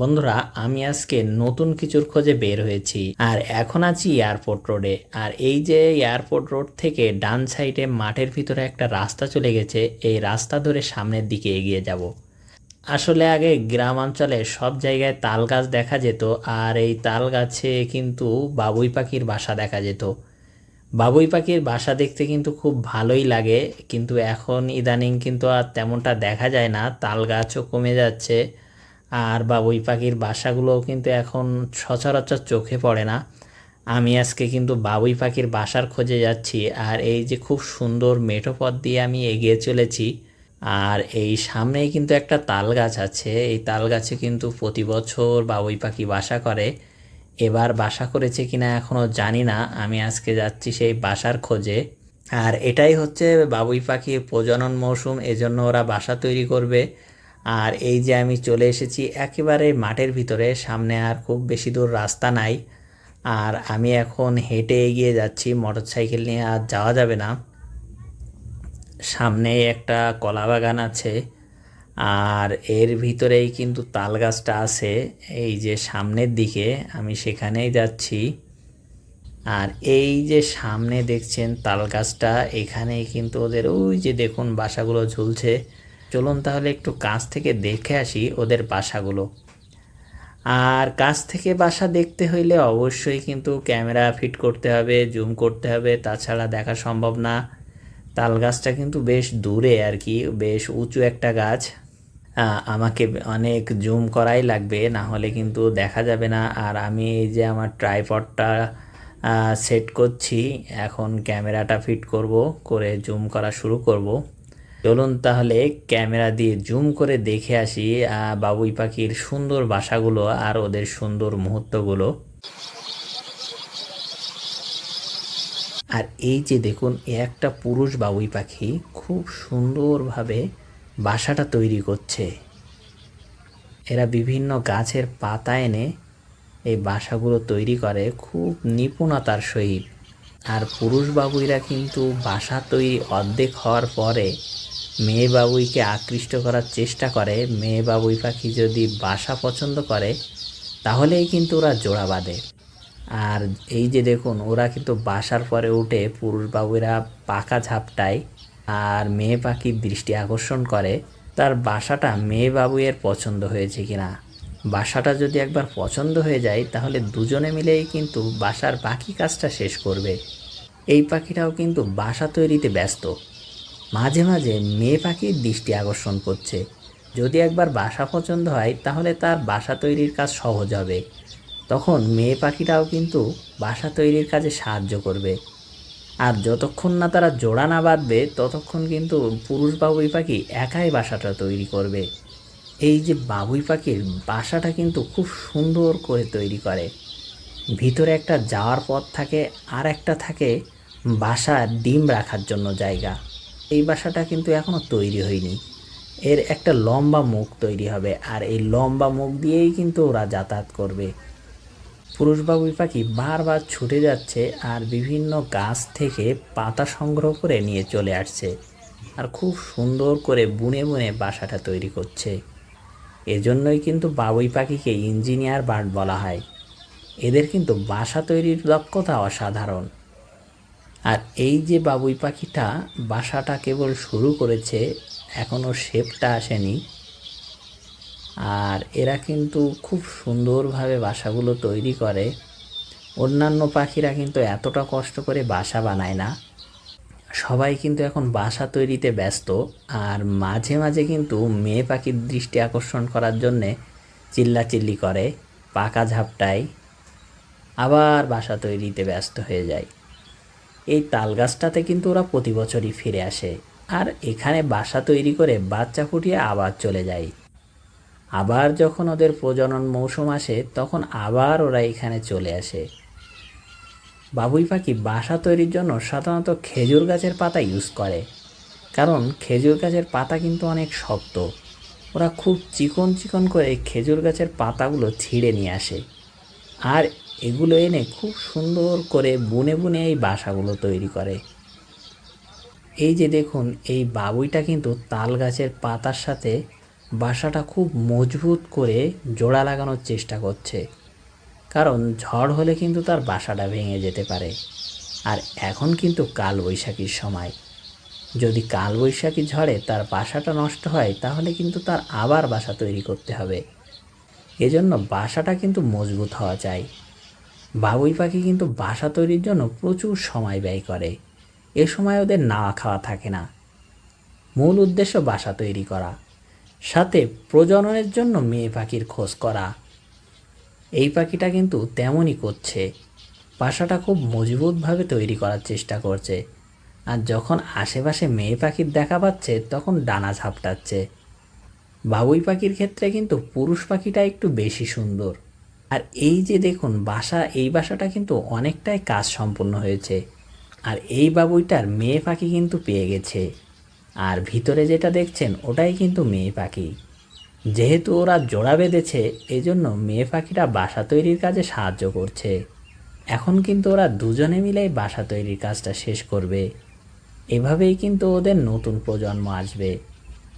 বন্ধুরা, আমি আজকে নতুন কিছুর খোঁজে বের হয়েছি, আর এখন আছি এয়ারপোর্ট রোডে। আর এই যে এয়ারপোর্ট রোড থেকে ডান সাইডে মাঠের ভিতরে একটা রাস্তা চলে গেছে, এই রাস্তা ধরে সামনের দিকে এগিয়ে যাব। আসলে আগে গ্রাম অঞ্চলে সব জায়গায় তাল গাছ দেখা যেত, আর এই তাল গাছে কিন্তু বাবুই পাখির বাসা দেখা যেত। বাবুই পাখির বাসা দেখতে কিন্তু খুব ভালোই লাগে, কিন্তু এখন ইদানিং কিন্তু আর তেমনটা দেখা যায় না, তাল গাছও কমে যাচ্ছে। আর বাবুই পাখির বাসাগুলোও কিন্তু এখন সচরাচর চোখে পড়ে না। আমি আজকে কিন্তু বাবুই পাখির বাসার খোঁজে যাচ্ছি আর এই যে খুব সুন্দর মেঠো পথ দিয়ে আমি এগিয়ে চলেছি। আর এই সামনেই কিন্তু একটা তাল গাছ আছে। এই তাল গাছে কিন্তু প্রতি বছর বাবুই পাখি বাসা করে। এবার বাসা করেছে কিনা এখনও জানি না। আমি আজকে যাচ্ছি সেই বাসার খোঁজে। আর এটাই হচ্ছে বাবুই পাখির প্রজনন মৌসুম। এজন্য ওরা বাসা তৈরি করবে। আর এই যে আমি চলে এসেছি একেবারে মাঠের ভিতরে, সামনে আর খুব বেশি দূর রাস্তা নাই। আর আমি এখন হেঁটে এগিয়ে যাচ্ছি মোটর সাইকেল নিয়ে আর যাওয়া যাবে না। সামনে একটা কলা বাগান আছে আর এর ভিতরেই কিন্তু তাল গাছটা আছে। এই যে সামনের দিকে আমি সেখানেই যাচ্ছি। আর এই যে সামনে দেখছেন তাল গাছটা, এখানেই কিন্তু ওদের ওই যে দেখুন বাসাগুলো ঝুলছে। চলুন তাহলে একটু কাছ থেকে দেখে আসি ওদের বাসাগুলো। আর কাছ থেকে বাসা দেখতে হইলে অবশ্যই কিন্তু ক্যামেরা ফিট করতে হবে, জুম করতে হবে, তাছাড়া দেখা সম্ভব না। তাল গাছটা কিন্তু বেশ দূরে আর কি, বেশ উঁচু একটা গাছ। আমাকে অনেক জুম করাই লাগবে, না হলে কিন্তু দেখা যাবে না। আর আমি এই যে আমার ট্রাইপডটা সেট করছি, এখন ক্যামেরাটা ফিট করব, করে জুম করা শুরু করব। চলুন তাহলে ক্যামেরা দিয়ে জুম করে দেখে আসি বাবুই পাখির সুন্দর বাসাগুলো আর ওদের সুন্দর মুহূর্তগুলো। আর এই যে দেখুন একটা পুরুষ বাবুই পাখি খুব সুন্দরভাবে বাসাটা তৈরি করছে। এরা বিভিন্ন গাছের পাতা এনে এই বাসাগুলো তৈরি করে, খুব নিপুণতার সহিত। আর পুরুষ বাবুইরা কিন্তু বাসা তৈরি অর্ধেক হওয়ার পরে মেয়ে বাবুইকে আকৃষ্ট করার চেষ্টা করে মেয়ে বাবুই পাখি যদি বাসা পছন্দ করে, তাহলেই কিন্তু ওরা জোড়া বাঁধে। আর এই যে দেখুন, ওরা কিন্তু বাসার পরে উঠে পুরুষ বাবুরা পাকা ঝাপটায় আর মেয়ে পাখির দৃষ্টি আকর্ষণ করে, তার বাসাটা মেয়ে বাবুয়ের পছন্দ হয়েছে কিনা। বাসাটা যদি একবার পছন্দ হয়ে যায়, তাহলে দুজনে মিলেই কিন্তু বাসার বাকি কাজটা শেষ করবে। এই পাখিটাও কিন্তু বাসা তৈরিতে ব্যস্ত। মাঝে মাঝে মেয়ে পাখির দৃষ্টি আকর্ষণ করছে। যদি একবার বাসা পছন্দ হয়, তাহলে তার বাসা তৈরির কাজ সহজ হবে। তখন মেয়ে পাখিটাও কিন্তু বাসা তৈরির কাজে সাহায্য করবে। আর যতক্ষণ না তারা জোড়া না বাঁধবে, ততক্ষণ কিন্তু পুরুষ বাবুই পাখি একাই বাসাটা তৈরি করবে। এই যে বাবুই পাখির বাসাটা কিন্তু খুব সুন্দর করে তৈরি করে। ভিতরে একটা যাওয়ার পথ থাকে, আর একটা থাকে বাসা ডিম রাখার জন্য জায়গা। এই বাসাটা কিন্তু এখনও তৈরি হয়নি। এর একটা লম্বা মুখ তৈরি হবে আর এই লম্বা মুখ দিয়েই কিন্তু ওরা যাতায়াত করবে। পুরুষ বাবুই পাখি বারবার ছুটে যাচ্ছে আর বিভিন্ন গাছ থেকে পাতা সংগ্রহ করে নিয়ে চলে আসছে আর খুব সুন্দর করে বুনে বুনে বাসাটা তৈরি করছে। এজন্যই কিন্তু বাবুই পাখিকে ইঞ্জিনিয়ার বার্ড বলা হয়। এদের কিন্তু বাসা তৈরির দক্ষতা অসাধারণ। আর এই যে বাবুই পাখিটা বাসাটা কেবল শুরু করেছে এখনও শেপটা আসেনি। আর এরা কিন্তু খুব সুন্দরভাবে বাসাগুলো তৈরি করে। অন্যান্য পাখিরা কিন্তু এতটা কষ্ট করে বাসা বানায় না। সবাই কিন্তু এখন বাসা তৈরিতে ব্যস্ত। আর মাঝে মাঝে কিন্তু মেয়ে পাখির দৃষ্টি আকর্ষণ করার জন্যে চিল্লাচিল্লি করে, পাকা ঝাপটায়। আবার বাসা তৈরিতে ব্যস্ত হয়ে যায়। এই তাল গাছটাতে কিন্তু ওরা প্রতি বছরই ফিরে আসে। আর এখানে বাসা তৈরি করে বাচ্চা ফুটিয়ে আবার চলে যায়। আবার যখন ওদের প্রজনন মৌসুম আসে, তখন আবার ওরা এখানে চলে আসে। বাবুই পাখি বাসা তৈরির জন্য সাধারণত খেজুর গাছের পাতা ইউজ করে। কারণ খেজুর গাছের পাতা কিন্তু অনেক শক্ত। ওরা খুব চিকন চিকন করে খেজুর গাছের পাতাগুলো ছিঁড়ে নিয়ে আসে। আর এগুলো এনে খুব সুন্দর করে বুনে বুনে এই বাসাগুলো তৈরি করে। এই যে দেখুন, এই বাবুইটা কিন্তু তাল গাছের পাতার সাথে বাসাটা খুব মজবুত করে জোড়া লাগানোর চেষ্টা করছে। কারণ ঝড় হলে কিন্তু তার বাসাটা ভেঙে যেতে পারে। আর এখন কিন্তু কালবৈশাখীর সময়। যদি কালবৈশাখী ঝড়ে তার বাসাটা নষ্ট হয়, তাহলে কিন্তু তার আবার বাসা তৈরি করতে হবে। এজন্য বাসাটা কিন্তু মজবুত হওয়া চাই। বাবুই পাখি কিন্তু বাসা তৈরির জন্য প্রচুর সময় ব্যয় করে। এ সময় ওদের নাওয়া খাওয়া থাকে না। মূল উদ্দেশ্য বাসা তৈরি করা। সাথে প্রজননের জন্য মেয়ে পাখির খোঁজ করা। এই পাখিটা কিন্তু তেমনই করছে। বাসাটা খুব মজবুতভাবে তৈরি করার চেষ্টা করছে। আর যখন আশেপাশে মেয়ে পাখির দেখা পাচ্ছে, তখন ডানা ঝাপটাচ্ছে। বাবুই পাখির ক্ষেত্রে কিন্তু পুরুষ পাখিটা একটু বেশি সুন্দর। আর এই যে দেখুন, বাসা, এই বাসাটা কিন্তু অনেকটাই কাজ সম্পূর্ণ হয়েছে। আর এই বাবুইটার মেয়ে পাখি কিন্তু পেয়ে গেছে। আর ভিতরে যেটা দেখছেন, ওটাই কিন্তু মেয়ে পাখি। যেহেতু ওরা জোড়া বেঁধেছে, এজন্য মেয়ে পাখিটা বাসা তৈরির কাজে সাহায্য করছে। এখন কিন্তু ওরা দুজনে মিলেই বাসা তৈরির কাজটা শেষ করবে। এভাবেই কিন্তু ওদের নতুন প্রজন্ম আসবে।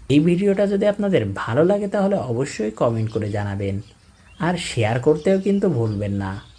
এই ভিডিওটা যদি আপনাদের ভালো লাগে, তাহলে অবশ্যই কমেন্ট করে জানাবেন। আর শেয়ার করতেও কিন্তু ভুলবেন না।